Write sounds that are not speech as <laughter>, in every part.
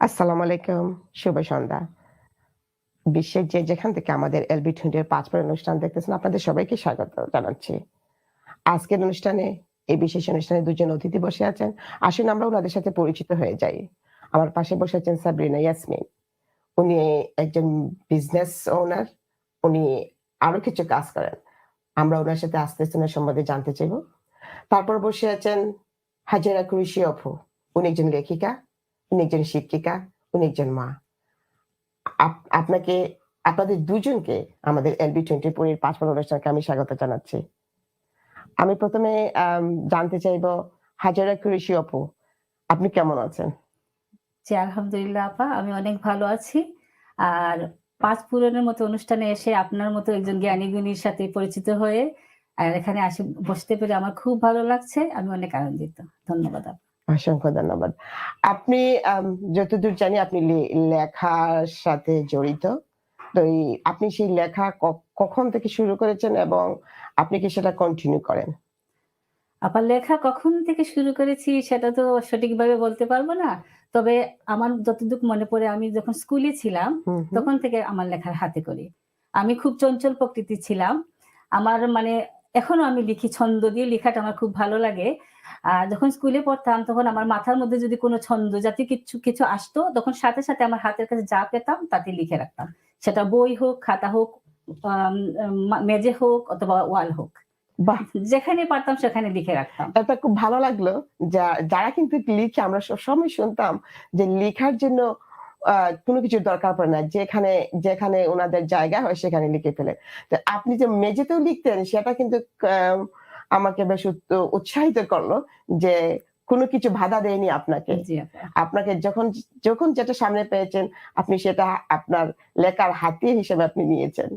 আসসালামু আলাইকুম, শুভ সন্ধ্যা। বিশ্বের যে যেখান থেকে আমাদের এলবি টোয়েন্টির পাঁচ পর অনুষ্ঠান দেখতেছেন, আপনাদের সবাইকে স্বাগত জানাচ্ছি। আজকের অনুষ্ঠানে, এই বিশেষ অনুষ্ঠানে দুজন অতিথি বসে আছেন। আসুন আমরা ওনাদের সাথে পরিচিত হয়ে যাই। আমার পাশে বসে আছেন সাবরিনা ইয়াসমিন। উনি একজন বিজনেস ওনার উনি আরও কিছু কাজ করেন। আমরা ওনার সাথে আস্তে আস্তে সম্বন্ধে জানতে চাইব। তারপর বসে আছেন হাজারা কুরিশি অপু। উনি একজন লেখিকা। উনি একজন শিক্ষিকা উনি একজন মা আপনাকে, আপনাদের দুজনকে আমাদের এলবি টোয়েন্টি ফোর পাঁচ পনেরো অনুষ্ঠানকে আমি স্বাগত জানাচ্ছি। আমি প্রথমে জানতে চাইব, হাজারা কুরিশি অপু, আপনি কেমন আছেন? জি, আলহামদুলিল্লাহ আপা, আমি অনেক ভালো আছি। আর পাঁচ পূরণের মতো অনুষ্ঠানে এসে আপনার মতো একজন জ্ঞানী গুণীর সাথে পরিচিত হয়ে, আর এখানে আসে, বসতে পেরে আমার খুব ভালো লাগছে, আমি অনেক আনন্দিত। ধন্যবাদ আপা। অসংখ্য ধন্যবাদ। আপনি যতদূর জানি আপনি লেখার সাথে জড়িত। তো আপনি সেই লেখা কখন থেকে শুরু করেছেন এবং আপনি কি সেটা কন্টিনিউ করেন? আপা লেখা কখন থেকে শুরু করেছি সেটা তো সঠিকভাবে বলতে পারব না। তবে আমার যতটুকু মনে পড়ে আমি যখন স্কুলে ছিলাম। তখন থেকে আমার লেখার হাতে করি। আমি খুব চঞ্চল প্রকৃতি ছিলাম। আমার মানে এখনও আমি লিখি ছন্দ দিয়ে লেখাটা আমার খুব ভালো লাগে। আর যখন স্কুলে পড়তাম তখন আমার মাথার মধ্যে যদি কোনো ছন্দ জাতীয় কিছু কিছু আসতো তখন সাথে সাথে আমার হাতের কাছে যা পেতাম তাতে লিখে রাখতাম। সেটা বই হোক খাতা হোক মেজে হোক অথবা ওয়াল হোক। যেখানে পারতাম সেখানে লিখে রাখতাম। এটা খুব ভালো লাগল। যা- যারা কিন্তু লিখে আমরা সবসময় শুনতাম যে লেখার জন্য কোনো কিছু দরকার পড়ে না। যেখানে যেখানে ওনাদের জায়গা হয় সেখানে লিখে ফেলে। তো আপনি যে মেঝেতেও লিখতেন সেটা কিন্তু আমাকে বেশ উৎসাহিত করল যে কোনো কিছু বাধা দেয়নি আপনাকে। আপনাকে যখন যখন যেটা সামনে পেয়েছেন আপনি সেটা আপনার লেখার হাতিয়ার হিসেবে আপনি নিয়েছেন।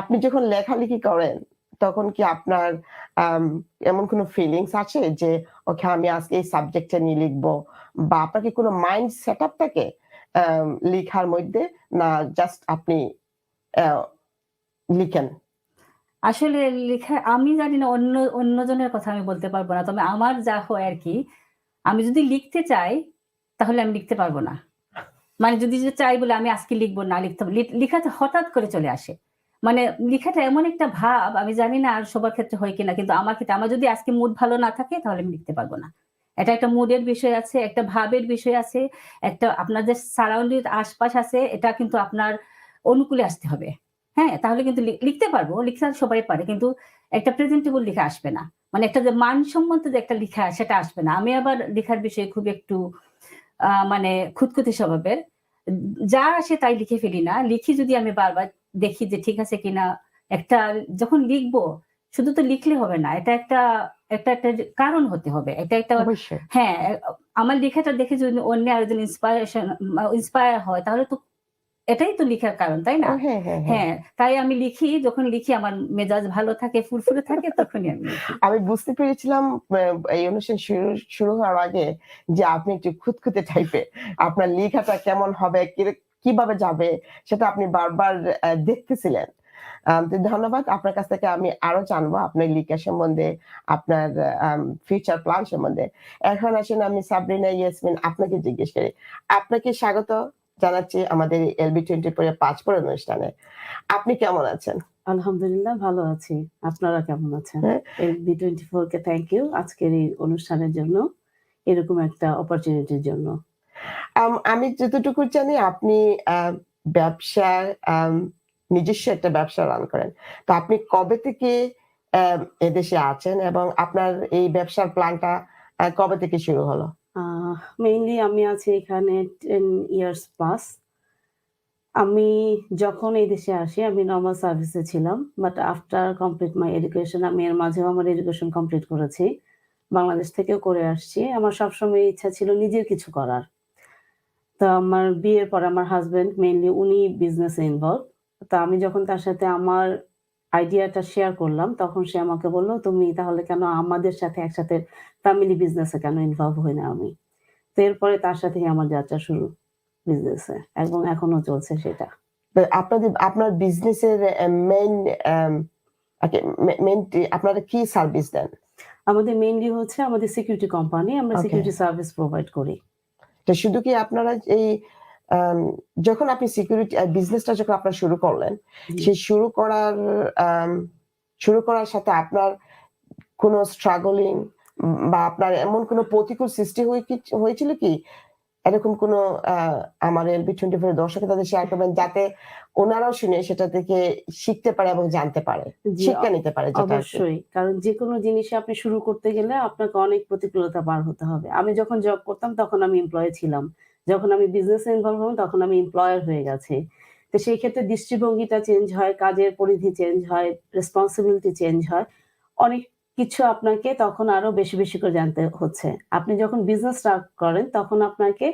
আপনি যখন লেখালেখি করেন তখন কি আপনার এমন কোনো ফিলিংস আছে যে ওকে আমি আজকে এই সাবজেক্টটা নিয়ে লিখব? বা আপনার কি কোনো মাইন্ড সেট আপ থাকে? লেখার মধ্যে না জাস্ট আপনি লিখেন? আসলে লেখা, আমি জানি না, অন্য, অন্যজনের কথা আমি বলতে পারব না, তবে আমার যা হয় আর কি, আমি যদি লিখতে চাই, তাহলে আমি লিখতে পারব না। মানে যদি চাই বলে আমি আজকে লিখব, না লিখতে পারব। লি- হঠাৎ করে চলে আসে। মানে লেখাটা এমন একটা ভাব, আমি জানি না আর সবার ক্ষেত্রে হয় কিনা, কিন্তু আমার ক্ষেত্রে, আমার যদি আজকে মুড ভালো না থাকে, তাহলে আমি লিখতে পারব না। এটা একটা মুডের বিষয় আছে, একটা ভাবের বিষয় আছে, একটা আপনার যে আশপাশ আছে, এটা কিন্তু আপনার অনুকূলে আসতে হবে। হ্যাঁ তাহলে কিন্তু লিখতে পারব, লিখতে সবাই পারে, কিন্তু একটা প্রেজেন্টেবল লেখা আসবে না। মানে একটা যে মানসম্মত যে একটা লেখা, সেটা আসবে না। আমি আবার লেখার বিষয়ে খুব একটু মানে খুঁতখুঁতে স্বভাবের। যা আসে তাই লিখে ফেলি না। লিখি যদি আমি বারবার দেখি যে ঠিক আছে কিনা, একটা যখন লিখব, শুধু তো লিখলে হবে না, এটা একটা একটা একটা কারণ হতে হবে। এটা একটা হ্যাঁ আমার লেখাটা দেখে যদি অন্য আরেকজন ইন্সপায়ারেশন ইন্সপায়ার হয় তাহলে তো এটাই তো লেখার কারণ তাই না? হ্যাঁ হ্যাঁ হ্যাঁ হ্যাঁ। তাই আমি লিখি যখন লিখি আমার মেজাজ ভালো থাকে ফুরফুরে থাকে তখনই আমি আমি বুঝতে পেরেছিলাম এই অনুষ্ঠান শুরু শুরু হওয়ার আগে যে আপনি একটু খুঁতখুঁতে টাইপে আপনার লেখাটা কেমন হবে কীভাবে যাবে সেটা আপনি বারবার দেখতেছিলেন। ধন্যবাদ। আপনার কাছ থেকে আমি আরও জানব আপনার লিকা সম্বন্ধে আপনার ফিউচার প্ল্যান সম্বন্ধে। এখন আসেন আমি সাবরিনা ইয়াসমিন আপনাকে জিজ্ঞেস করি। আপনাকে স্বাগত জানাচ্ছি আমাদের এলবি টোয়েন্টি পরে পাঁচ পর অনুষ্ঠানে। আপনি কেমন আছেন? আলহামদুলিল্লাহ ভালো আছি। আপনারা কেমন আছেন? হ্যাঁ। এই বি টোয়েন্টি ফোর কে থ্যাংক ইউ আজকের এই অনুষ্ঠানের জন্য এরকম একটা অপরচুনিটির জন্য। আম, যতটুকু জানি আপনি আহ, ব্যবসা আম, নিজস্ব একটা ব্যবসা রান করেন। তো আপনি কবে থেকে এদেশে আছেন এবং আপনার এই ব্যবসার প্ল্যানটা কবে থেকে শুরু হলো? মেইনলি আমি আছি এখানে টেন ইয়ার্স প্লাস আমি যখন এই দেশে আসি, আমি নর্মাল সার্ভিসে ছিলাম but after complete my education আমি এর মাঝেও আমার এডুকেশন কমপ্লিট করেছি। বাংলাদেশ থেকেও করে আসছি। আমার সবসময় ইচ্ছা ছিল নিজের কিছু করার। তো আমার বিয়ের পর আমার হাজবেন্ড মেইনলি উনি বিজনেসে ইনভলভ তো আমি যখন তার সাথে আমার আইডিয়াটা শেয়ার করলাম তখন সে আমাকে বলল তুমি তাহলে কেন আমাদের সাথে একসাথে ফ্যামিলি বিজনেসে কেন ইনভলভ হই না আমি? তো এরপরে তার সাথেই আমার যাত্রা শুরু বিজনেসে এবং এখনও চলছে সেটা। আপনাদের আপনার বিজনেসের মেইন মেইন আপনারা কি সার্ভিস দেন? আমাদের মেইনলি হচ্ছে আমাদের সিকিউরিটি কোম্পানি আমরা সিকিউরিটি সার্ভিস প্রোভাইড করি। তো শুধু কি আপনারা এই যখন আপনি সিকিউরিটি বিজনেসটা যখন আপনার শুরু করলেন। সেই শুরু করার শুরু করার সাথে আপনার কোনো স্ট্রাগলিং বা আপনার এমন কোনো প্রতিকূল সৃষ্টি হয়েছিল কি? এরকম কোনো আমার এলবি টোয়েন্টি ফোর দর্শক তাদের শেয়ার করবেন যাতে ওনারাও শুনে সেটা থেকে শিখতে পারে এবং জানতে পারে। শিক্ষা নিতে পারে। অবশ্যই। কারণ যে কোনো জিনিসে আপনি শুরু করতে গেলে আপনাকে অনেক প্রতিকূলতা পার হতে হবে। আমি যখন জব করতাম তখন আমি এমপ্লয় ছিলাম। যখন আমি বিজনেসে ইনভলভ হলাম তখন আমি এমপ্লয়ার হয়ে গেছি। তো সেই ক্ষেত্রে দৃষ্টিভঙ্গিটা চেঞ্জ হয়, কাজের পরিধি চেঞ্জ হয় রেসপন্সিবিলিটি চেঞ্জ হয়। অনেক কিছু আপনাকে তখন আরও বেশি বেশি করে জানতে হচ্ছে। আপনি যখন বিজনেস স্টার্ট করেন, তখন আপনাকে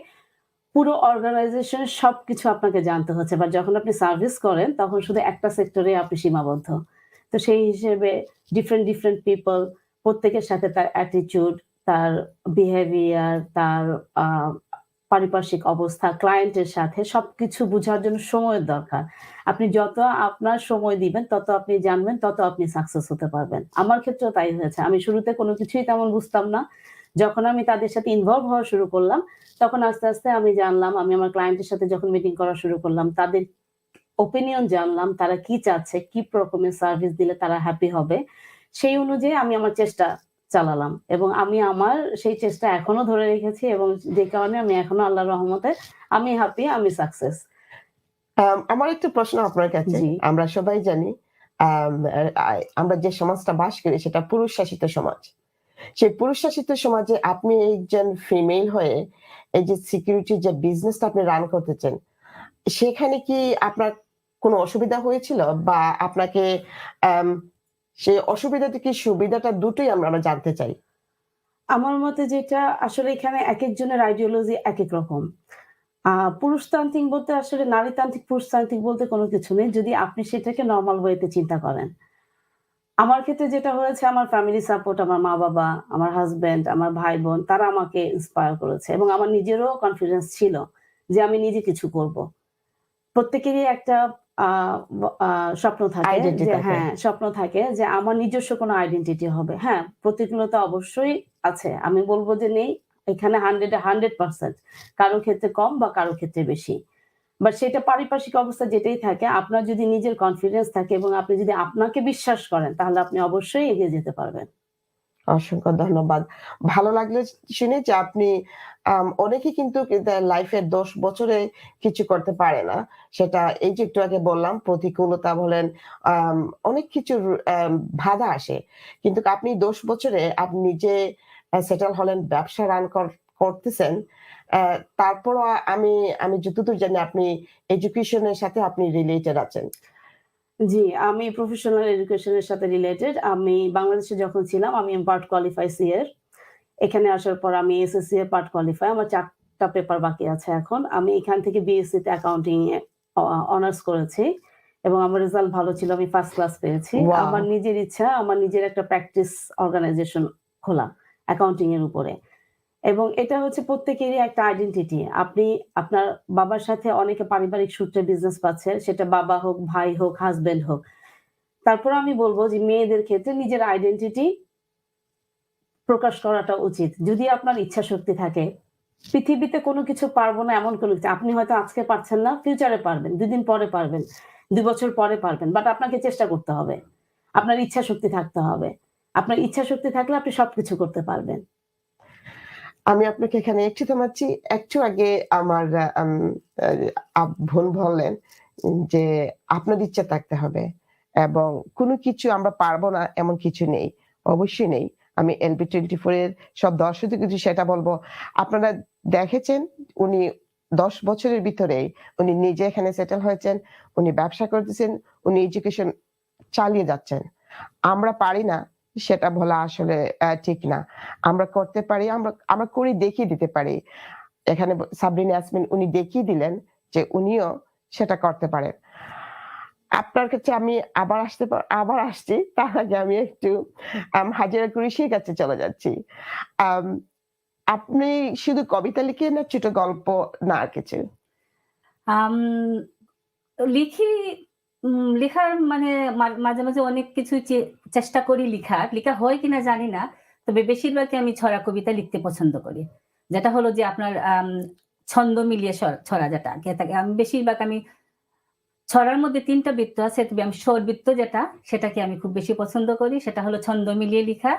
পুরো অর্গানাইজেশনের সবকিছু আপনাকে জানতে হচ্ছে। বা যখন আপনি সার্ভিস করেন, তখন শুধু একটা সেক্টরে আপনি সীমাবদ্ধ। তো সেই হিসেবে ডিফারেন্ট ডিফারেন্ট পিপল প্রত্যেকের সাথে তার অ্যাটিটিউড তার বিহেভিয়ার তার পারিপার্শ্বিক অবস্থা ক্লায়েন্টের সাথে সবকিছু বোঝার জন্য সময়ের দরকার। আপনি যত আপনার সময় দিবেন, তত আপনি জানবেন, তত আপনি সাকসেস হতে পারবেন। আমার ক্ষেত্রেও তাই হয়েছে। আমি শুরুতে কোনো কিছুই তেমন বুঝতাম না। যখন আমি তাদের সাথে ইনভলভ হওয়া শুরু করলাম, তখন আস্তে আস্তে আমি জানলাম, আমি আমার ক্লায়েন্টের সাথে যখন মিটিং করা শুরু করলাম, তাদের ওপিনিয়ন জানলাম, তারা কি চাচ্ছে, কি রকমের সার্ভিস দিলে তারা হ্যাপি হবে, সেই অনুযায়ী আমি আমার চেষ্টা চালালাম। এবং আমি আমার সেই চেষ্টা এখনও ধরে রেখেছি এবং যে কারণে আমি এখনও আল্লাহর রহমতে আমি হ্যাপি আমি সাকসেস আমার একটু প্রশ্ন আপনার কাছে। আমরা সবাই জানি আমরা যে সমাজটা বাস করি সেটা পুরুষ শাসিত সমাজ। সেই পুরুষ শাসিত সমাজে আপনি একজন ফিমেল হয়ে এই যে সিকিউরিটি যে বিজনেসটা আপনি রান করতেছেন সেখানে কি আপনার কোনো অসুবিধা হয়েছিল বা আপনাকে আম, সেই অসুবিধাটা কি সুবিধাটা দুটোই আমরা জানতে চাই। আমার মতে যেটা, আসলে এখানে এক একজনের আইডিওলজি এক এক রকম পুরুষতান্ত্রিক বলতে আসলে নারীতান্ত্রিক, পুরুষতান্ত্রিক বলতে কোনো কিছু নেই, যদি আপনি সেটাকে নর্মাল ওয়েতে চিন্তা করেন। আমার ক্ষেত্রে যেটা হয়েছে, আমার ফ্যামিলি সাপোর্ট আমার মা বাবা, আমার হাজবেন্ড আমার ভাই বোন, তারা আমাকে ইন্সপায়ার করেছে এবং আমার নিজেরও কনফিডেন্স ছিল যে আমি নিজে কিছু করব। প্রত্যেকেরই একটা স্বপ্ন থাকে যে হ্যাঁ স্বপ্ন থাকে যে আমার নিজস্ব কোনো আইডেন্টিটি হবে। হ্যাঁ প্রতিকূলতা অবশ্যই আছে। আমি বলব যে নেই এখানে হান্ড্রেড হান্ড্রেড পার্সেন্ট কারও ক্ষেত্রে কম বা কারও ক্ষেত্রে বেশি। বাট সেটা পারিপার্শ্বিক অবস্থা যেটাই থাকে আপনার যদি নিজের কনফিডেন্স থাকে এবং আপনি যদি আপনাকে বিশ্বাস করেন তাহলে আপনি অবশ্যই এগিয়ে যেতে পারবেন। অসংখ্য ধন্যবাদ। ভালো লাগল শুনে যে আপনি অনেকে কিন্তু লাইফের দশ বছরে কিছু করতে পারে না। সেটা এই যে একটু আগে বললাম, প্রতিকূলতা বলেন অনেক কিছুর বাধা আসে। কিন্তু আপনি দশ বছরে আপনি নিজে সেটেল হলেন, ব্যবসা রান করতেছেন তারপরও আমি আমি যতদূর জানি আপনি এডুকেশনের সাথে আপনি রিলেটেড আছেন। জি আমি প্রফেশনাল এডুকেশনের সাথে রিলেটেড আমি বাংলাদেশে যখন ছিলাম আমি এম পার্ট কোয়ালিফাই সিএর এখানে আসার পর আমি এসএসসি এর পার্ট কোয়ালিফাই আমার চারটা পেপার বাকি আছে এখন। আমি এখান থেকে বিএসসি তে অ্যাকাউন্টিং এ অনার্স করেছি এবং আমার রেজাল্ট ভালো ছিল আমি ফার্স্ট ক্লাস পেয়েছি. আমার নিজের ইচ্ছা আমার নিজের একটা প্র্যাকটিস অর্গানাইজেশন খোলা অ্যাকাউন্টিং এর উপরে। এবং এটা হচ্ছে প্রত্যেকেরই একটা আইডেন্টিটি আপনি, আপনার বাবার সাথে অনেকে পারিবারিক সূত্রে বিজনেস পাচ্ছে, সেটা বাবা হোক, ভাই হোক হাজবেন্ড হোক। তারপর আমি বলব যে মেয়েদের ক্ষেত্রে নিজের আইডেন্টিটি প্রকাশ করাটা উচিত। যদি আপনার ইচ্ছা শক্তি থাকে, পৃথিবীতে কোনো কিছু পারব না এমন কোনো কিছু, আপনি হয়তো আজকে পারছেন না ফিউচারে পারবেন, দুদিন পরে পারবেন দুই বছর পরে পারবেন বাট আপনাকে চেষ্টা করতে হবে। আপনার ইচ্ছা শক্তি থাকতে হবে। আপনার ইচ্ছা শক্তি থাকলে আপনি সবকিছু করতে পারবেন। আমি আপনাকে এখানে একটু থামাচ্ছি একটু আগে আমার বোন বললেন যে আপনার ইচ্ছা থাকতে হবে এবং কোনো কিছু আমরা পারব না এমন কিছু নেই, অবশ্যই নেই। আমি এলবি টোয়েন্টি ফোর এর সব দর্শক কিছু সেটা বলব। আপনারা দেখেছেন উনি দশ বছরের ভিতরে উনি নিজে এখানে সেটেল হয়েছেন, উনি ব্যবসা করতেছেন, উনি এডুকেশন চালিয়ে যাচ্ছেন। আমরা পারি না সেটা বলা আসলে ঠিক না। আমরা করতে পারি, আমরা আমরা করে, দেখিয়ে দিতে পারি। এখানে সাবরিন ইয়াসমিন উনি দেখিয়ে দিলেন যে উনিও সেটা করতে পারেন। আপনার কাছে আমি আবার আসতে আবার আসছি, তার আগে আমি একটু হাজিরা কুরিশির কাছে চলে যাচ্ছি। আপনি শুধু কবিতা লিখে না, ছোট গল্প না কিছু? লিখি লেখার মানে মাঝে মাঝে অনেক কিছু চেষ্টা করি লিখার। লেখা হয় কিনা জানি না, তবে বেশিরভাগই আমি ছড়া কবিতা লিখতে পছন্দ করি। যেটা হলো যে আপনার ছন্দ মিলিয়ে ছড়া যেটা থাকে আমি বেশিরভাগ আমি ছড়ার মধ্যে তিনটা বৃত্ত আছে, তবে আমি স্বর বৃত্ত যেটা, সেটাকে আমি খুব বেশি পছন্দ করি। সেটা হলো ছন্দ মিলিয়ে লেখা,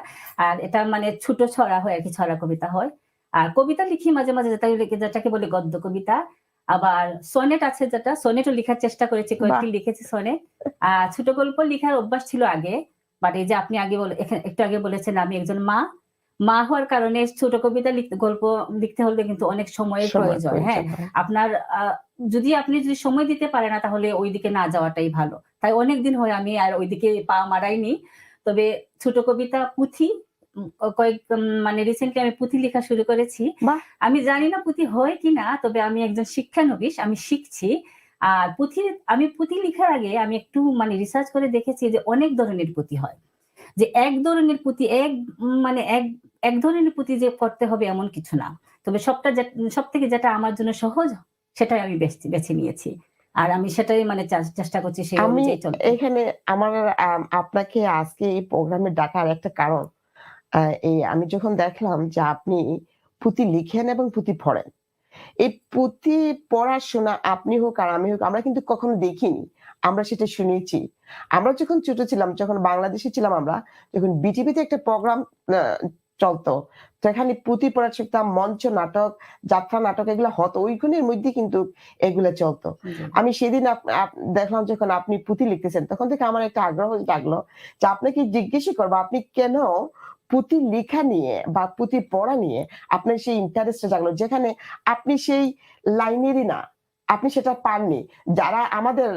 আর এটা মানে ছোট ছড়া হয় আর কি, ছড়া কবিতা হয়। আর কবিতা লিখি মাঝে মাঝে, যেটা, যেটাকে বলে গদ্য কবিতা। আবার সনেট আছে যেটা সনেটও লেখার চেষ্টা করেছি কয়েকটি লিখেছি সনেট। আর ছোট গল্প লেখার অভ্যাস ছিল আগে বাট এই যে আপনি আগে বলে একটু আগে বলেছেন আমি একজন মা। মা হওয়ার কারণে ছোট কবিতা লিখতে গল্প লিখতে হলে কিন্তু অনেক সময়ের সময় প্রয়োজন হ্যাঁ। আপনার আহ, যদি আপনি যদি সময় দিতে পারে না তাহলে ওইদিকে না যাওয়াটাই ভালো। তাই অনেক দিন হয় আমি আর ওইদিকে পা মারাইনি। তবে ছোট কবিতা পুঁথি কয়েক মানে রিসেন্টলি আমি পুঁথি লেখা শুরু করেছি। আমি জানি না পুঁথি হয় কিনা তবে আমি একজন শিক্ষানবিশ আমি শিখছি। আর পুঁথি আমি পুঁথি লেখার আগে আমি একটু মানে রিসার্চ করে দেখেছি যে অনেক ধরনের পুঁথি হয়। যে এক ধরনের পুঁথি এক মানে এক এক ধরনের পুঁথি যে করতে হবে এমন কিছু না। তবে সবটা সব থেকে যেটা আমার জন্য সহজ সেটাই আমি বেছে নিয়েছি। আর আমি সেটাই মানে চেষ্টা করছি সেই অনুযায়ী এখানে আমার আপনাকে আজকে এই প্রোগ্রামে ডাকার একটা কারণ। এই আমি যখন দেখলাম যে আপনি পুঁথি লিখেন এবং পুঁথি পড়েন এই পুঁথি পড়াশোনা আপনি হোক আর আমি হোক আমরা কিন্তু কখনো দেখিনি। আমরা সেটা শুনেছি। আমরা যখন ছোট ছিলাম যখন বাংলাদেশে ছিলাম আমরা যখন বিটিভিতে একটা প্রোগ্রাম চলতো তো এখানে পুঁথি পড়া শিখতাম মঞ্চ নাটক যাত্রা নাটক এগুলো হতো ওইগুলোর মধ্যে কিন্তু এগুলো চলতো। আমি সেদিন দেখলাম যখন আপনি পুঁথি লিখতেছেন তখন থেকে আমার একটা আগ্রহ জাগলো যে আপনাকে জিজ্ঞেস করব আপনি কেন পুঁথি লেখা নিয়ে বা পুঁথি পড়া নিয়ে আপনার সেই ইন্টারেস্ট জাগলো যেখানে আপনি সেই লাইনেরই না, আপনি সেটা পাননি। যারা আমাদের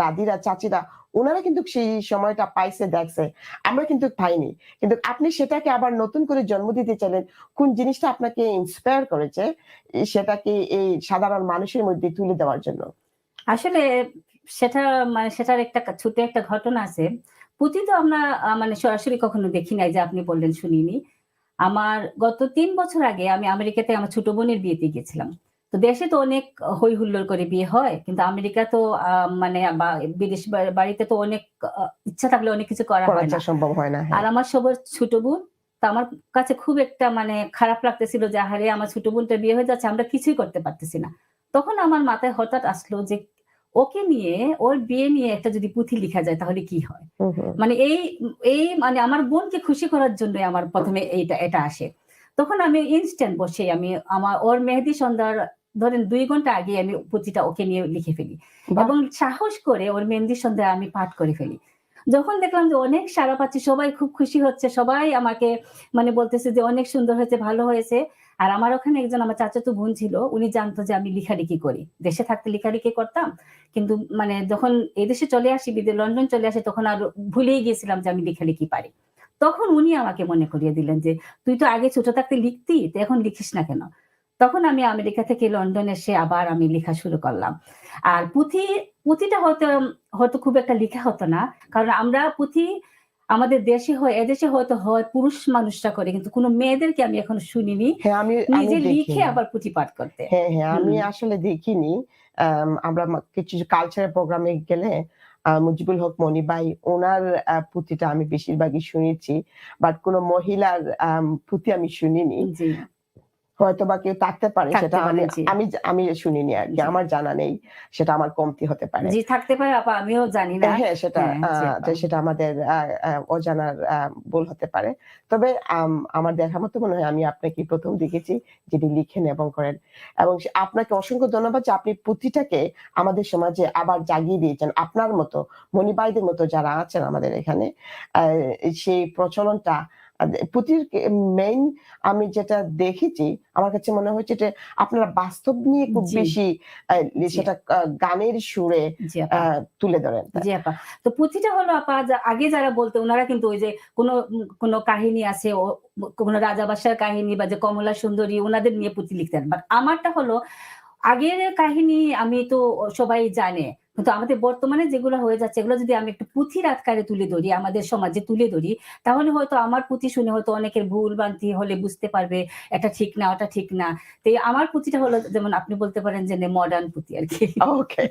দাদিরা, চাচিরা, ওনারা কিন্তু সেই সময়টা পাইছে, দেখছে। আমরা কিন্তু পাইনি। কিন্তু আপনি সেটাকে আবার নতুন করে জন্ম দিতে চাইলেন, কোন জিনিসটা আপনাকে ইন্সপায়ার করেছে সেটাকে এই সাধারণ মানুষের মধ্যে তুলে দেওয়ার জন্য? আসলে সেটা মানে সেটার একটা ছোট একটা ঘটনা আছে। পুঁথি তো আমরা মানে সরাসরি কখনো দেখি নাই যে আপনি বললেন শুনিনি। আমার গত তিন বছর আগে আমি আমেরিকাতে আমার ছোট বোনের বিয়েতে গেছিলাম তো দেশে তো অনেক হই হুল্লোড় করে বিয়ে হয় কিন্তু আমেরিকা তো মানে বিদেশ বাড়িতে তো অনেক ইচ্ছা থাকলে অনেক কিছু করা হয় না। সম্ভব হয় না হ্যাঁ। আর আমার সবার ছোট বোন তো আমার কাছে খুব একটা মানে খারাপ লাগতেছিল যে আহারে আমার ছোট বোনটা বিয়ে হয়ে যাচ্ছে আমরা কিছুই করতে পারতেছি না। তখন আমার মাথায় হঠাৎ আসলো যে ওকে নিয়ে ওর বিয়ে নিয়ে একটা যদি পুঁথি লেখা যায় তাহলে কি হয়। মানে এই এই মানে আমার বোনকে খুশি করার জন্য আমার প্রথমে এইটা এটা আসে। তখন আমি ইনস্ট্যান্ট বসে আমি আমার ওর মেহেদি সন্ধ্যার ধরেন দুই ঘণ্টা আগে আমি পুঁথিটা ওকে নিয়ে লিখে ফেলি। এবং সাহস করে ওর মেহেন্দি সন্ধ্যা আমি পাঠ করে ফেলি। যখন দেখলাম যে অনেক সারা পাচ্ছি সবাই খুব খুশি হচ্ছে সবাই আমাকে মানে বলতেছে যে অনেক সুন্দর হয়েছে ভালো হয়েছে। আর আমার ওখানে একজন আমার চাচাতো বোন ছিল, উনি জানতো যে আমি লিখালিখি করি। দেশে থাকতে লিখালিখি করতাম, কিন্তু মানে যখন এদেশে চলে আসি, বিদে লন্ডন চলে আসি, তখন আর ভুলেই গিয়েছিলাম যে আমি লিখালিখি পারি। তখন উনি আমাকে মনে করিয়ে দিলেন যে, তুই তো আগে ছোট থাকতে লিখতি, তো এখন লিখিস না কেন? তখন আমি আমেরিকা থেকে লন্ডন এসে আবার আমি লেখা শুরু করলাম। আর পুঁথি, পুঁথিটা হয়তো হয়তো খুব একটা লেখা হতো না, কারণ আমরা পুঁথি আমাদের দেশে হয় এদেশে হয়তো হয় পুরুষ মানুষটা করে কিন্তু কোনো মেয়েদেরকে আমি এখন শুনিনি। হ্যাঁ আমি নিজে লিখে আবার পুঁথি পাঠ করতে। হ্যাঁ হ্যাঁ আমি আসলে দেখিনি। আম, আমরা কিছু কালচারাল প্রোগ্রামে গেলে মুজিবুল হক মনিবাই ওনার পুঁথিটা আমি বেশিরভাগই শুনেছি বাট কোনো মহিলার পুঁথি আমি শুনিনি। হয়তো বা কেউ থাকতে পারে সেটা আমি আমি শুনিনি আর কি আমার জানা নেই সেটা আমার কমতি হতে পারে। জি থাকতে পারে আপা আমিও জানি না। হ্যাঁ সেটা হ্যাঁ, সেটা আমাদের অজানার ভুল হতে পারে। তবে আমার দেখা মতো মনে হয় আমি আপনাকে প্রথম দেখেছি যিনি লিখেন এবং করেন। এবং আপনাকে অসংখ্য ধন্যবাদ যে আপনি পুঁথিটাকে আমাদের সমাজে আবার জাগিয়ে দিয়েছেন। আপনার মতো মণিবাইদের মতো যারা আছেন আমাদের এখানে আহ, সেই প্রচলনটা পুঁথির মেইন আমি যেটা দেখেছি আমার কাছে মনে হচ্ছে যে আপনারা বাস্তব নিয়ে খুব বেশি সেটা গানের সুরে তুলে ধরেন। জি আপা। তো পুঁথিটা হলো আপা আগে যারা বলতো ওনারা কিন্তু ওই যে কোনো কোনো কাহিনী আছে ও কোনো রাজা বাদশার কাহিনী বা যে কমলা সুন্দরী ওনাদের নিয়ে পুঁথি লিখতেন। বাট আমারটা হলো আগের কাহিনী আমি তো সবাই জানে। কিন্তু আমাদের বর্তমানে যেগুলো হয়ে যাচ্ছে এগুলো যদি আমি একটু পুঁথির আকারে তুলে ধরি আমাদের সমাজে তুলে ধরি তাহলে হয়তো আমার পুঁথি শুনে হয়তো অনেকের ভুল ভ্রান্তি হলে বুঝতে পারবে এটা ঠিক না ওটা ঠিক না। তো আমার পুঁথিটা হলো যেমন আপনি বলতে পারেন যে মডার্ন পুঁথি আর কি। ওকে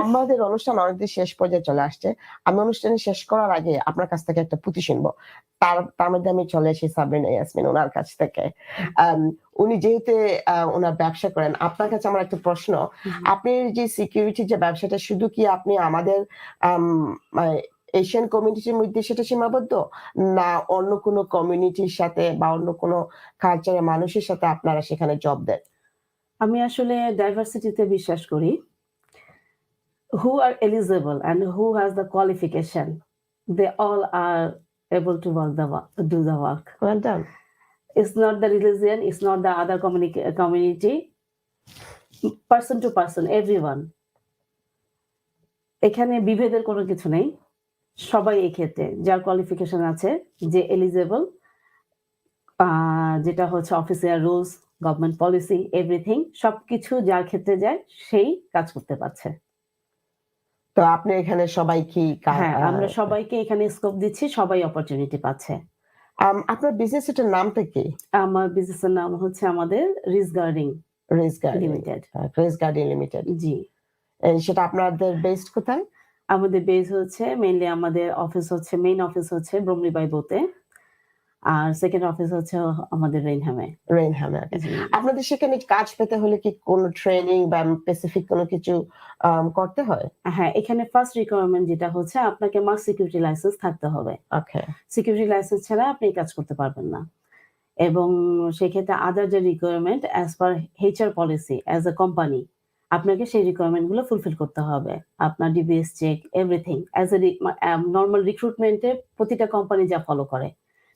আমাদের অনুষ্ঠান অনেকদিন শেষ পর্যায়ে চলে আসছে। আমি অনুষ্ঠানে শেষ করার আগে আপনার কাছ থেকে একটা পুঁথি শুনব। তার তার মধ্যে আমি চলে এসেছি সাবরিনা ইয়াসমিন ওনার কাছ থেকে। উনি যেহেতু ওনার ব্যবসা করেন আপনার কাছে আমার একটা প্রশ্ন। আপনি যে সিকিউরিটি যে ব্যবসাটা শুধু কি আপনি আমাদের এশিয়ান কমিউনিটির মধ্যে সেটা সীমাবদ্ধ? না অন্য কোনো কমিউনিটির সাথে বা অন্য কোনো কালচারের মানুষের সাথে আপনারা সেখানে জব দেন? আমি আসলে ডাইভার্সিটিতে বিশ্বাস করি। Who are eligible and who has the qualification they all are able to work the wo- do the work. Well done. It's not the religion it's not the other communi- community. Person to person everyone. এখানে বিভেদের কোনো কিছু নেই। সবাই এক্ষেত্রে যার qualification আছে যে eligible যেটা হচ্ছে official rules government policy everything সবকিছু যার ক্ষেত্রে যায় সেই কাজ করতে পারছে। তো আপনি এখানে সবাই কি হ্যাঁ আমরা সবাইকে এখানে স্কোপ দিচ্ছি সবাই অপরচুনিটি পাচ্ছে। আপনার বিজনেস এটার নামটা কি? আমার বিজনেসের নাম হচ্ছে আমাদের Rees guarding Rees guarding limited Rees guarding limited ji. সেটা আপনাদের বেসড কোথায়? আমাদের বেস হচ্ছে মেইনলি আমাদের অফিস হচ্ছে মেইন অফিস হচ্ছে ব্রমলি বোতে আর সেকেন্ড অফিস হচ্ছে আমাদের রেইনহামে রেইনহামে আপনাদের সেখানে কাজ পেতে হলে কি কোনো ট্রেনিং বা স্পেসিফিক কোনো কিছু করতে হয়? হ্যাঁ এখানে ফার্স্ট রিকোয়ারমেন্ট যেটা হচ্ছে আপনাকে মার্ক সিকিউরিটি লাইসেন্স থাকতে হবে। ওকে সিকিউরিটি লাইসেন্স ছাড়া আপনি কাজ করতে পারবেন না। এবং সেক্ষেত্রে আদার যে রিকোয়ারমেন্ট অ্যাজ পার হেচার পলিসি অ্যাজ এ কোম্পানি আপনাকে সেই রিকোয়ারমেন্টগুলো ফুলফিল করতে হবে। আপনার DBS check everything as a normal রিক্রুটমেন্টে প্রতিটা কোম্পানি যা ফলো করে।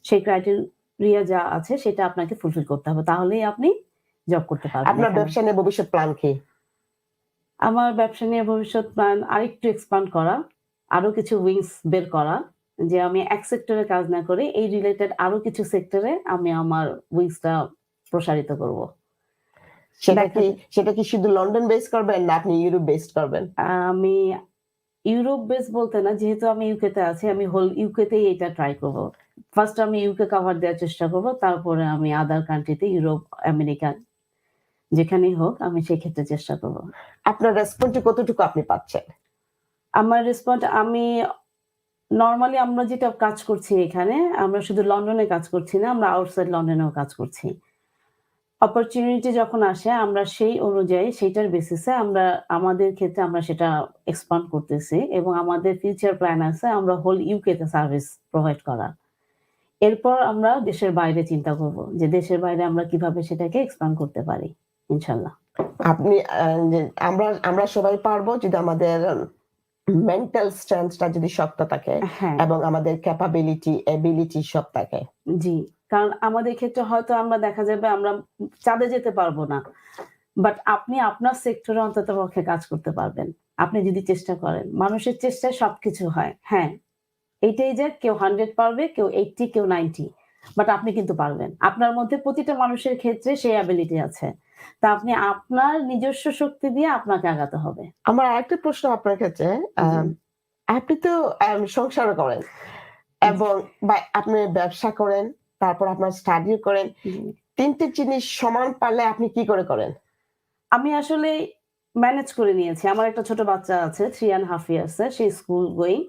সেই ক্রাইটেরিয়া যা আছে সেটা আপনাকে ফুলফিল করতে হবে। তাহলেই আপনি জব করতে পারবেন আপনার ব্যবসা নিয়ে ভবিষ্যৎ প্ল্যান কি? আমার ব্যবসা নিয়ে ভবিষ্যৎ প্ল্যান আরেকটু এক্সপান্ড করা আরও কিছু উইংস বের করা যে আমি এক সেক্টরে কাজ না করে এই রিলেটেড আরও কিছু সেক্টরে আমি আমার উইংসটা প্রসারিত করব। সেটা কি সেটা কি শুধু লন্ডন বেস করবেন না আপনি ইউরোপ বেসড করবেন? আমি ইউরোপ বেস বলতে না যেহেতু আমি ইউকেতে আছি আমি হোল ইউকেতেই এটা ট্রাই করব। ফার্স্ট আমি ইউকে কভার দেওয়ার চেষ্টা করব, তারপরে আমি আদার কান্ট্রিতে ইউরোপ আমেরিকা যেখানেই হোক, আমি সেই ক্ষেত্রে চেষ্টা করব। আপনার রেসপন্সে কতটুকু আপনি পাচ্ছেন? আমার রেসপন্স আমি নর্মালি আমরা যেটা কাজ করছি এখানে, আমরা শুধু লন্ডনে কাজ করছি না, আমরা আউটসাইড লন্ডনেও কাজ করছি। অপরচুনিটি যখন আসে, আমরা সেই অনুযায়ী, সেইটার বেসিসে আমরা, আমাদের ক্ষেত্রে আমরা সেটা এক্সপান্ড করতেছি এবং আমাদের ফিউচার প্ল্যান আছে, আমরা হোল ইউকেতে সার্ভিস প্রোভাইড করার। এরপর আমরা দেশের বাইরে চিন্তা করব যে দেশের বাইরে আমরা কীভাবে সেটাকে এক্সপান্ড করতে পারি ইনশাল্লাহ আপনি আমরা আমরা সবাই পারব যদি আমাদের মেন্টাল স্ট্রেংথটা যদি শক্ত থাকে হ্যাঁ। এবং আমাদের ক্যাপাবিলিটি এবিলিটি সব থাকে। জি কারণ আমাদের ক্ষেত্রে হয়তো আমরা দেখা যাবে আমরা চাঁদে যেতে পারব না বাট আপনি আপনার সেক্টরে অন্তত পক্ষে কাজ করতে পারবেন। আপনি যদি চেষ্টা করেন মানুষের চেষ্টায় সবকিছু হয় হ্যাঁ। এইটাই যে কেউ হান্ড্রেড পারবে কেউ এইটটি কেউ নাইনটি বাট আপনি কিন্তু পারবেন। আপনার মধ্যে প্রতিটা মানুষের ক্ষেত্রে সেই অ্যাবিলিটি আছে। তা আপনি আপনার নিজস্ব শক্তি দিয়ে আপনাকে আগাতে হবে। আমার আরেকটা প্রশ্ন আপনার কাছে আপনি তো সংসার করেন এবং আপনি ব্যবসা করেন তারপর আপনার স্টাডি করেন তিনটে জিনিস সমান পারলে আপনি কি করে করেন? আমি আসলে ম্যানেজ করে নিয়েছি। আমার একটা ছোট বাচ্চা আছে থ্রি অ্যান্ড হাফ ইয়ার্স সে স্কুল গোয়িং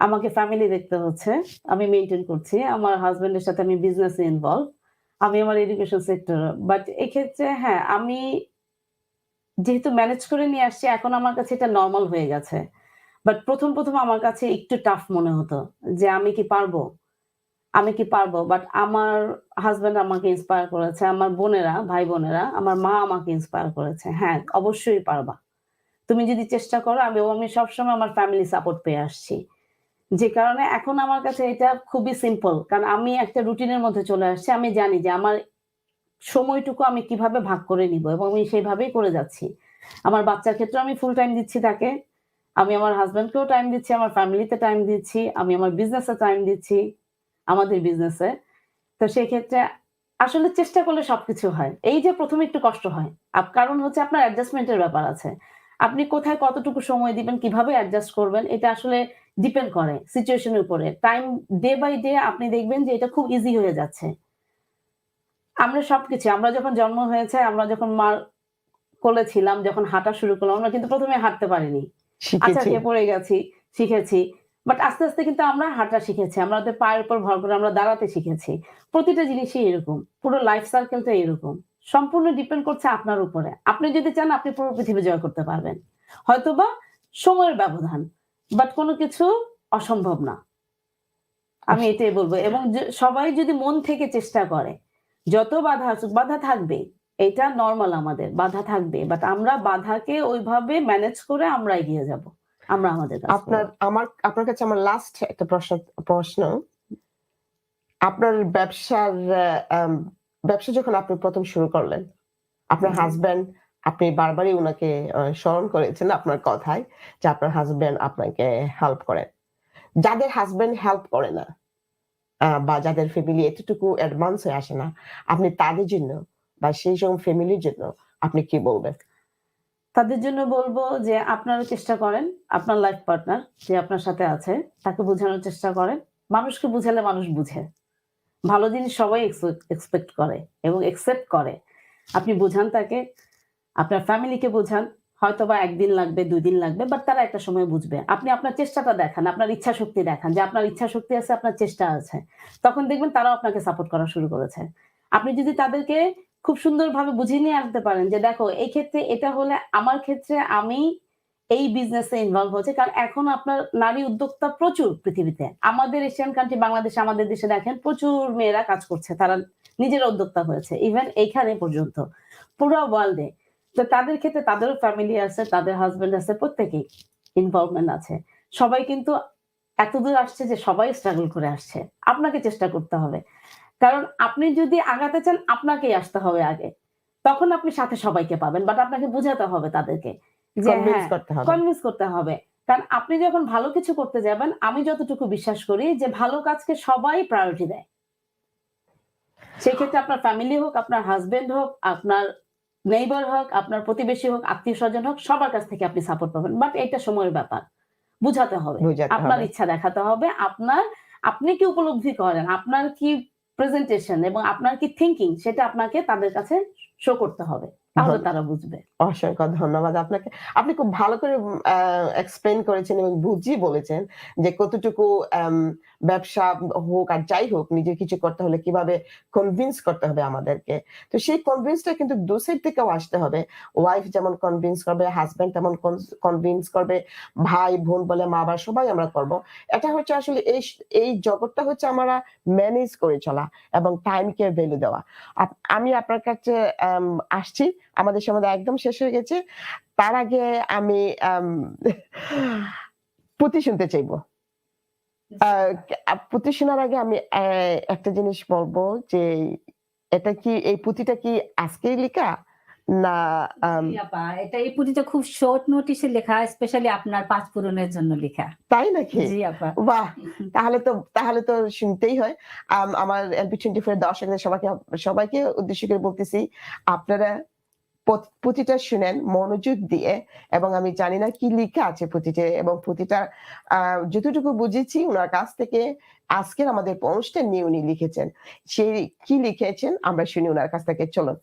আমাকে ফ্যামিলি দেখতে হচ্ছে, আমি মেনটেন করছি, আমার হাজবেন্ডের সাথে আমি বিজনেসে ইনভলভ আমি আমার এডুকেশন সেক্টর বাট এক্ষেত্রে হ্যাঁ আমি যেহেতু ম্যানেজ করে নিয়ে আসছি, এখন আমার কাছে এটা নর্মাল হয়ে গেছে। বাট প্রথম প্রথম আমার কাছে একটু টাফ মনে হতো যে আমি কি পারব? আমি কি পারব? বাট আমার হাজবেন্ড আমাকে ইন্সপায়ার করেছে, আমার বোনেরা, ভাই বোনেরা, আমার মা আমাকে ইন্সপায়ার করেছে। হ্যাঁ অবশ্যই পারবা। তুমি যদি চেষ্টা করো আমি আমি সবসময় আমার ফ্যামিলি সাপোর্ট পেয়ে আসছি। যে কারণে এখন আমার কাছে এটা খুবই সিম্পল কারণ আমি একটা রুটিনের মধ্যে চলে আসছি, আমি জানি যে আমার সময়টুকু আমি কীভাবে ভাগ করে নিব এবং আমি সেইভাবেই করে যাচ্ছি। আমার বাচ্চার ক্ষেত্রে আমি ফুল টাইম দিচ্ছি তাকে, আমি আমার হাজবেন্ডকেও টাইম দিচ্ছি, আমার ফ্যামিলিতে টাইম দিচ্ছি, আমি আমার বিজনেসে টাইম দিচ্ছি, আমাদের বিজনেসে তো সেই ক্ষেত্রে আসলে চেষ্টা করলে সবকিছু হয়। এই যে প্রথমে একটু কষ্ট হয় কারণ হচ্ছে আপনার অ্যাডজাস্টমেন্টের ব্যাপার আছে। আপনি কোথায় কতটুকু সময় দিবেন কীভাবে অ্যাডজাস্ট করবেন এটা আসলে ডিপেন্ড করে সিচুয়েশনের উপরে। টাইম ডে বাই ডে আপনি দেখবেন যে এটা খুব ইজি হয়ে যাচ্ছে। আমরা সবকিছু আমরা যখন জন্ম হয়েছে আমরা যখন মার কোলে ছিলাম যখন হাঁটা শুরু করলাম আমরা কিন্তু প্রথমে হাঁটতে পারিনি। আচ্ছা শিখেছি পড়ে গেছি শিখেছি। বাট আস্তে আস্তে কিন্তু আমরা হাঁটা শিখেছি আমরা পায়ের উপর ভর করে আমরা দাঁড়াতে শিখেছি। প্রতিটা জিনিসই এরকম পুরো লাইফ সার্কেলটা এরকম। সম্পূর্ণ ডিপেন্ড করছে আপনার উপরে। আপনি যদি চান আপনি পুরো পৃথিবী জয় করতে পারবেন। হয়তোবা সময়ের ব্যবধান বাট কোনো কিছু অসম্ভব না। আমি এটাই বলব। এবং সবাই যদি মন থেকে চেষ্টা করে যত বাধা আসুক বাধা থাকবে। এটা নর্মাল আমাদের বাধা থাকবে। বাট আমরা বাধাকে ওইভাবে ম্যানেজ করে আমরা এগিয়ে যাব। আমরা আমাদের আপনার আমার আপনার কাছে আমার লাস্ট একটা প্রশ্ন প্রশ্ন। আপনার ব্যবসার ব্যবসা যখন আপনি প্রথম শুরু করলেন আপনার হুম। হাজবেন্ড আপনি বারবারই ওনাকে স্মরণ করেছেন আপনার কথায় যে আপনার হাজবেন্ড আপনাকে হেল্প করেন যাদের হাজবেন্ড হেল্প করে না বা যাদের ফ্যামিলি এতটুকু অ্যাডভান্স হয়ে আসে না আপনি তাদের জন্য বা সেই সব ফ্যামিলির জন্য আপনি কি বলবেন? তাদের জন্য বলব যে আপনারা চেষ্টা করেন আপনার লাইফ পার্টনার যে আপনার সাথে আছে তাকে বোঝানোর চেষ্টা করেন। মানুষকে বুঝালে মানুষ বুঝে। ভালো জিনিস সবাই এক্সপেক্ট করে এবং একসেপ্ট করে। আপনি বোঝান তাকে, আপনার ফ্যামিলিকে বোঝান হয়তো বা একদিন লাগবে দুই দিন লাগবে বাট তারা একটা সময় বুঝবে। আপনি আপনার চেষ্টাটা দেখান, আপনার ইচ্ছা শক্তি দেখান, যে আপনার ইচ্ছা শক্তি আছে, আপনার চেষ্টা আছে। তখন দেখবেন তারাও আপনাকে সাপোর্ট করা শুরু করেছে। আপনি যদি তাদেরকে খুব সুন্দরভাবে বুঝিয়ে নিয়ে আসতে পারেন, যে দেখো, এই ক্ষেত্রে এটা হলে আমার ক্ষেত্রে আমি এই বিজনেসে ইনভলভ হচ্ছে। কারণ এখন আপনার নারী উদ্যোক্তা প্রচুর পৃথিবীতে। আমাদের এশিয়ান কান্ট্রি বাংলাদেশ আমাদের দেশে দেখেন প্রচুর মেয়েরা কাজ করছে। তারা নিজের উদ্যোক্তা হয়েছে ইভেন এইখানে পর্যন্ত। পুরো ওয়ার্ল্ডে তো তাদের ক্ষেত্রে তাদেরও ফ্যামিলি আছে, তাদের হাজবেন্ড আছে, প্রত্যেকেই ইনভলভমেন্ট আছে। সবাই কিন্তু এতদূর আসছে যে সবাই স্ট্রাগল করে আসছে। আপনাকে চেষ্টা করতে হবে। কারণ আপনি যদি আগাতে চান, আপনাকেই আসতে হবে আগে। তখন আপনি সাথে সবাইকে পাবেন বাট আপনাকে বোঝাতে হবে তাদেরকে। কনভিন্স হ্যাঁ করতে হবে। কনভিন্স করতে হবে। কারণ আপনি যখন ভালো কিছু করতে যাবেন আমি যতটুকু বিশ্বাস করি যে ভালো কাজকে সবাই প্রায়োরিটি দেয়। সেই ক্ষেত্রে আপনার ফ্যামিলি হোক আপনার হাজবেন্ড হোক আপনার নেইবার হোক আপনার প্রতিবেশী হোক আত্মীয় স্বজন হোক সবার কাছ থেকে আপনি সাপোর্ট পাবেন। বাট এটা সময়ের ব্যাপার। বুঝাতে হবে। আপনার ইচ্ছা দেখাতে হবে। আপনার আপনি কি উপলব্ধি করেন? আপনার কি প্রেজেন্টেশন এবং আপনার কি থিঙ্কিং সেটা আপনাকে তাদের কাছে শো করতে হবে। তাহলে তারা বুঝবে। অসংখ্য ধন্যবাদ আপনাকে। আপনি খুব ভালো করে এক্সপ্লেন করেছেন এবং বুঝিয়ে বলেছেন যে কতটুকু ব্যবসা হোক আর যাই হোক নিজে কিছু করতে হলে কীভাবে কনভিন্স করতে হবে আমাদেরকে। তো সেই কনভিন্সটা কিন্তু দু সাইড থেকেও আসতে হবে। ওয়াইফ যেমন কনভিন্স করবে হাজব্যান্ড তেমন কনভিন্স করবে ভাই বোন বলে মা বাবা সবাই আমরা করব। এটা হচ্ছে আসলে এই এই জগৎটা হচ্ছে আমরা ম্যানেজ করে চলা এবং টাইমকে ভ্যালু দেওয়া। আমি আপনার কাছে আসছি। আমাদের সময় একদম শেষ হয়ে গেছে। তার আগে আমি পুঁথি শুনতে চাইব। পুঁথি শোনার আগে আমি একটা জিনিস বলব যে এটা কি এই পুঁথিটা কি আজকেই লেখা? না এটা এই পুঁথিটা খুব শর্ট নোটিশে লেখা স্পেশালি আপনার পাঁচ পূরণের জন্য লেখা। তাই নাকি? জি আপা। বাহ! তাহলে তো তাহলে তো শুনতেই হয়। আমার এলপি টোয়েন্টি ফোর দর্শকদের সবাইকে সবাইকে উদ্দেশ্য করে বলতেছি আপনারা পুঁথিটা শুনেন মনোযোগ দিয়ে এবং আমি জানি না কি লেখা আছে পুঁথিতে এবং প্রতিটা যতটুকু বুঝেছি ওনার কাছ থেকে আজকের আমাদের অনুষ্ঠান নিয়ে উনি লিখেছেন। সেই কি লিখেছেন আমরা শুনি ওনার কাছ থেকে, চলুন।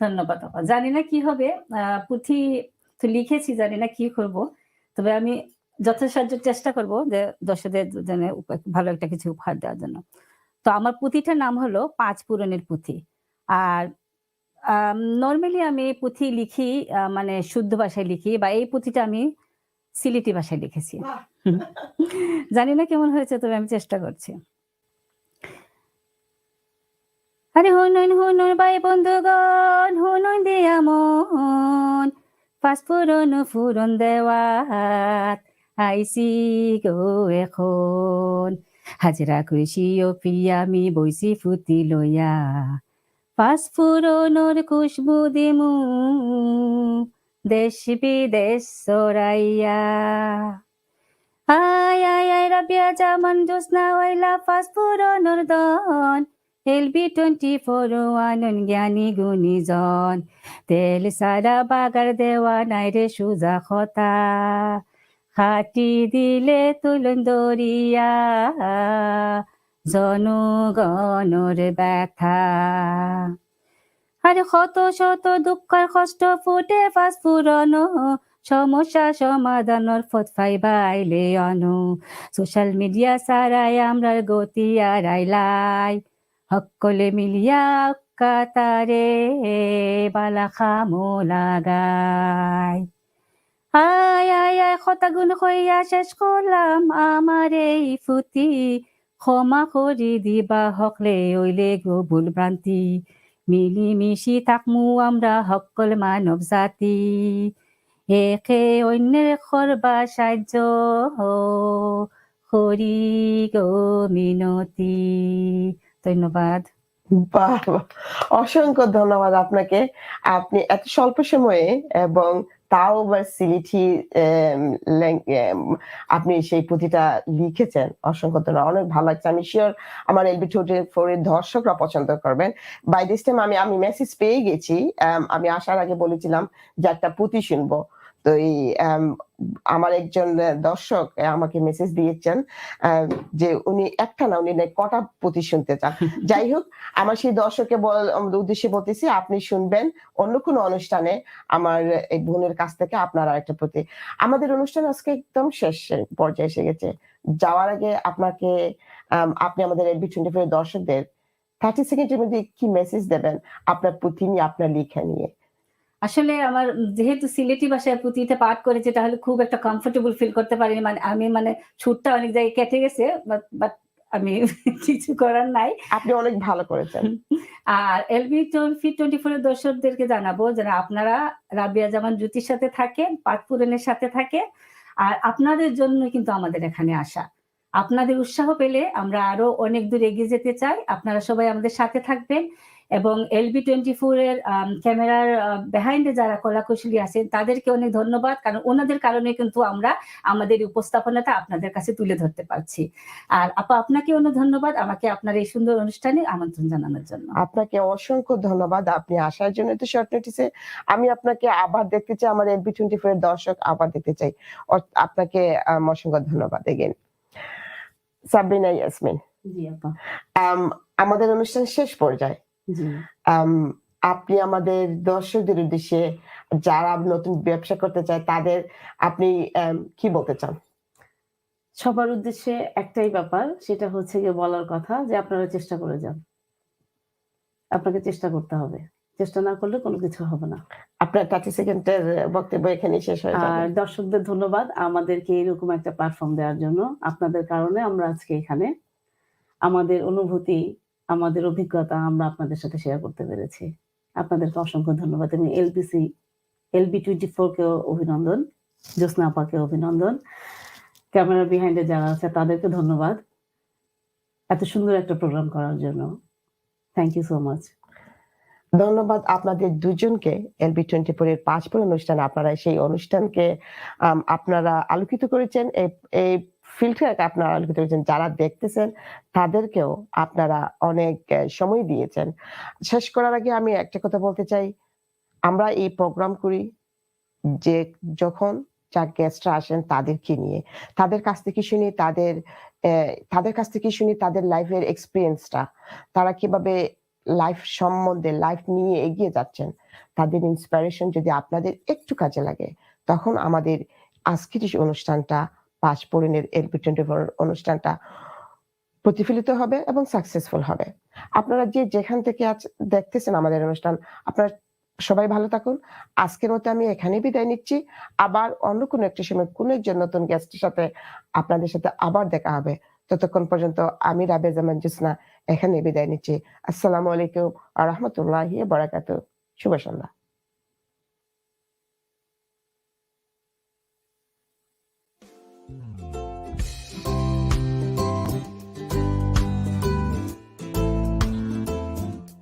ধন্যবাদ জানি না কি হবে পুঁথি তো লিখেছি, জানি না কি করব। তবে আমি যথাসাধ্য চেষ্টা করব যে দর্শকদের জন্য ভালো একটা কিছু উপহার দেওয়ার জন্য। তো আমার পুঁথিটার নাম হলো পাঁচ পূরণের পুঁথি। আর নর্মালি আমি পুঁথি লিখি মানে শুদ্ধ ভাষায় লিখি বা এই পুঁথিটা আমি সিলেটি ভাষায় লিখেছি। <laughs> জানি না কেমন হয়েছে তবে আমি চেষ্টা করছি। আরে হুনুন হুনুন ভাই বন্ধুগণ হুনুন দিয়া মন পাঁচ ফুরন দেওয়াত আইসি গো এখন। হাজিরা কইছি ও প্রিয়া আমি বইছি ফুটি লইয়া। পাঁচ ফুরনর খুশবু দিমু, দেশ বিদেশ চৰাইয়া আই আই আই রাবিয়া জামান জোসনা ওয়াইলা পাঁচ ফুরনর দন। এলবি টোয়েন্টি ফোর ওয়ানন জ্ঞানী গুণীজন তেল সারা বাগার দেওয়া নাই রে সুজা খতা। খাটি দিলে তুলন দরিয়া। জনগণর ব্যথা। আরে শত শত দুঃখৰ কষ্ট ফুটে পাঁচ পুরনো, সমস্যা সমাধানের পথ পাইবাইলে অনো। সোশ্যাল মিডিয়া সারাই আমরার গতি আড়াইলাই সকলে মিলিয়া কাতারে বালা খামো লাগাই। আয় আয় আয় খতাগুন হইয়া শেষ করলাম আমার এই ফুতি ক্ষমা করি দিবা হকলে ওইলে গো ভুল ভ্রান্তি মিলিমিশি থাকমু আমরা সকল মানব জাতি। একে অন্যের করবা সাহায্য হরি গো মিনতি। ধন্যবাদ। অসংখ্য ধন্যবাদ আপনাকে। আপনি এত স্বল্প সময়ে এবং তাও আবার সিলিটি আপনি সেই পুঁথিটা লিখেছেন, অসংখ্য ধন্যবাদ। অনেক ভালো লাগছে। আমি শিওর আমার এলবি টোটে ফোরের দর্শকরা পছন্দ করবেন। বাই দিস টাইম আমি আমি মেসেজ পেয়ে গেছি। আমি আসার আগে বলেছিলাম যে একটা পুঁথি শুনব। তো এই আম, আমার একজন দর্শক আমাকে মেসেজ দিয়েছেন যে উনি একটা না উনি কটা পুঁথি শুনতে চান। <laughs> যাই হোক আমার সেই দর্শককে উদ্দেশ্যে বলতেছি আপনি শুনবেন অন্য কোনো অনুষ্ঠানে আমার এই বোনের কাছ থেকে আপনার আরেকটা প্রতি আমাদের অনুষ্ঠান আজকে একদম শেষ পর্যায়ে এসে গেছে। যাওয়ার আগে আপনাকে আপনি আমাদের এলবি টোয়েন্টি ফোর দর্শকদের থার্টি সেকেন্ডের মধ্যে কি মেসেজ দেবেন আপনার পুঁথি নিয়ে আপনার লেখা নিয়ে? আসলে আমার যেহেতু সিলেটি ভাষায় পুঁথিটা পাঠ করেছে তাহলে খুব একটা কমফোর্টেবল ফিল করতে পারিনি। মানে আমি মানে ছুটটা অনেক জায়গায় কেটে গেছে বাট আমি <laughs> কিছু করার নাই। আপনি অনেক ভালো করেছেন। <laughs> আর এলবি ফি টোয়েন্টি ফোর এর দর্শকদেরকে জানাব যারা আপনারা রাবিয়া জামান জ্যোতির সাথে থাকেন পাটপুরেনের সাথে থাকে আর আপনাদের জন্য কিন্তু আমাদের এখানে আসা। আপনাদের উৎসাহ পেলে আমরা আরও অনেক দূর এগিয়ে যেতে চাই। আপনারা সবাই আমাদের সাথে থাকবেন। এবং এলবি টোয়েন্টি ফোর এর ক্যামেরার বিহাইন্ডে যারা কলাকুশলী আছেন তাদেরকে অনেক ধন্যবাদ। কারণ ওনাদের কারণে কিন্তু আমরা আমাদের উপস্থাপনাটা আপনাদের কাছে তুলে ধরতে পারছি। আর আপা আপনাকে অনেক ধন্যবাদ আমাকে আপনার এই সুন্দর অনুষ্ঠানে আমন্ত্রণ জানানোর জন্য। আপনাকে অসংখ্য ধন্যবাদ। আপনি আসার জন্য তো শর্ট নোটিসে আমি আপনাকে আবার দেখতে চাই আমার এলবি টোয়েন্টি ফোর এর দর্শক আবার দেখতে চাই। আপনাকে অসংখ্য ধন্যবাদ এগেন সাবরিনা ইয়াসমিন। জি আপা। আম, আমাদের অনুষ্ঠান শেষ পর্যায়ে। আপনি আমাদের দর্শকদের উদ্দেশ্যে যারা নতুন ব্যবসা করতে চায় তাদের আপনি কি বলতে চান? সবার উদ্দেশ্যে একটাই ব্যাপার সেটা হচ্ছে গিয়ে বলার কথা যে আপনারা চেষ্টা করে যান। আপনাকে চেষ্টা করতে হবে। চেষ্টা না করলে কোনো কিছু হবে না। আপনার থার্টি সেকেন্ডের বক্তব্য এখানে শেষ হয়ে আর দর্শকদের ধন্যবাদ আমাদেরকে এরকম একটা প্ল্যাটফর্ম দেওয়ার জন্য। আপনাদের কারণে আমরা আজকে এখানে আমাদের অনুভূতি আমাদের অভিজ্ঞতা আমরা আপনাদের সাথে শেয়ার করতে পেরেছি। আপনাদেরকে অসংখ্য ধন্যবাদ। এবং এলবিসি এলবি টোয়েন্টি ফোর কেও অভিনন্দন জ্যোৎস্না আপাকে অভিনন্দন। ক্যামেরার বিহাইন্ডে যারা আছে তাদেরকে ধন্যবাদ। এত সুন্দর একটা প্রোগ্রাম করার জন্য। থ্যাংক ইউ সো মাচ ধন্যবাদ আপনাদের দুজনকে এলবি টোয়েন্টি ফোর এর পাঁচ পর অনুষ্ঠান। আপনারা সেই অনুষ্ঠানকে আম, আপনারা আলোকিত করেছেন। এই ফিল্টারকে আপনারা করেছেন যারা দেখতেছেন, তাদেরকেও আপনারা অনেক সময় দিয়েছেন। শেষ করার আগে আমি একটা কথা বলতে চাই। আমরা এই প্রোগ্রাম করি যে যখন যা গেস্টরা আসেন তাদেরকে নিয়ে। তাদের কাছ থেকে শুনি, তাদের তাদের কাছ থেকে শুনি তাদের লাইফের এক্সপিরিয়েন্সটা তারা কীভাবে লাইফ সম্বন্ধে লাইফ নিয়ে এগিয়ে যাচ্ছেন, তাদের ইন্সপিরেশন যদি আপনাদের একটু কাজে লাগে, তখন আমাদের আজকের অনুষ্ঠানটা পাঁচ পরিণের এলপি টোয়েন্টি অনুষ্ঠানটা প্রতিফলিত হবে এবং সাকসেসফুল হবে। আপনারা যে যেখান থেকে আজ দেখতেছেন আমাদের অনুষ্ঠান, আপনারা সবাই ভালো থাকুন। আজকের মতো আমি এখানেই বিদায় নিচ্ছি। আবার অন্য কোনো একটা সময় কোনো একজন নতুন গেস্টের সাথে আপনাদের সাথে আবার দেখা হবে। ততক্ষণ পর্যন্ত আমি রাবে জামান জুসনা এখানে বিদায় নিচ্ছি। আসসালামু আলাইকুম আ রহমতুল্লাহি বারাকাতু শুভ সন্ধ্যা।